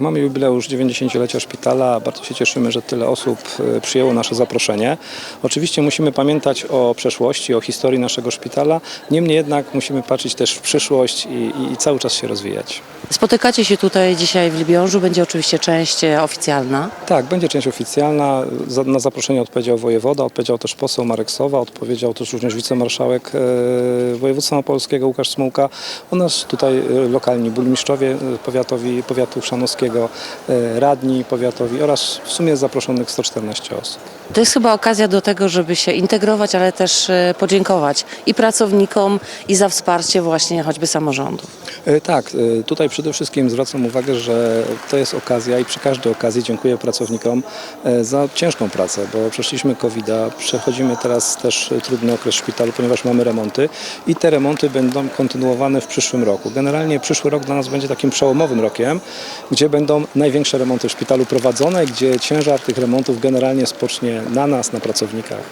Mamy jubileusz 90-lecia szpitala. Bardzo się cieszymy, że tyle osób e, przyjęło nasze zaproszenie. Oczywiście musimy pamiętać o przeszłości, o historii naszego szpitala. Niemniej jednak musimy patrzeć też w przyszłość i, i, cały czas się rozwijać. Spotykacie się tutaj dzisiaj w Libiążu, będzie oczywiście część e, oficjalna. Tak, będzie część oficjalna. Na zaproszenie odpowiedział wojewoda, odpowiedział też poseł Marek Sowa, odpowiedział też również wicemarszałek e, województwa opolskiego Łukasz Smułka oraz tutaj e, lokalni burmistrzowie powiatowi, powiatu chrzanowskiego, e, radni powiatowi oraz w sumie zaproszonych 114 osób. To jest chyba okazja do tego, żeby się integrować, ale też e, podziękować i pracownikom, i za wsparcie właśnie choćby samorządu. E, Tak, tutaj przede wszystkim zwracam uwagę, że to jest okazja i przy każdej okazji dziękuję pracownikom za ciężką pracę, bo przeszliśmy COVID-a, przechodzimy teraz też trudny okres szpitalu, ponieważ mamy remonty i te remonty będą kontynuowane w przyszłym roku. Generalnie przyszły rok dla nas będzie takim przełomowym rokiem, gdzie będą największe remonty w szpitalu prowadzone, gdzie ciężar tych remontów generalnie spocznie na nas, na pracownikach.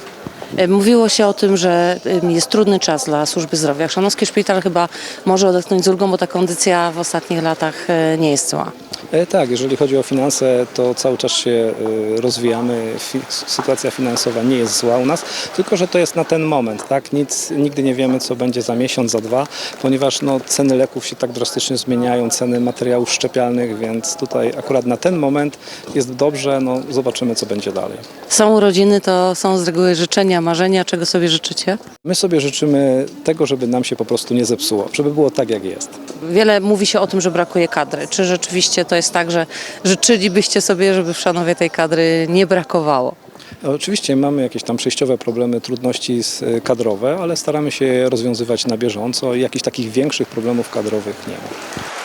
E, Mówiło się o tym, że jest trudny czas dla służby zdrowia. Chrzanowski Szpital chyba może odetchnąć z ulgą, bo ta kondycja w ostatnich latach e, nie jest zła. E, Tak, jeżeli chodzi o finanse, to cały czas się e, rozwijamy. Sytuacja finansowa nie jest zła u nas, tylko że to jest na ten moment, tak? Nic, nigdy nie wiemy, co będzie za miesiąc, za dwa, ponieważ no, ceny leków się tak drastycznie zmieniają, ceny materiałów szczepialnych, więc tutaj akurat na ten moment jest dobrze, no zobaczymy, co będzie dalej. Są urodziny, to są z reguły życzenia, marzenia. Czego sobie życzycie? My sobie życzymy tego, żeby nam się po prostu nie zepsuło, żeby było tak, jak jest. Wiele mówi się o tym, że brakuje kadry. Czy rzeczywiście to jest tak, że życzylibyście sobie, żeby w Szanowie tej kadry nie brakowało? Oczywiście mamy jakieś tam przejściowe problemy, trudności e, kadrowe, ale staramy się je rozwiązywać na bieżąco i jakichś takich większych problemów kadrowych nie ma.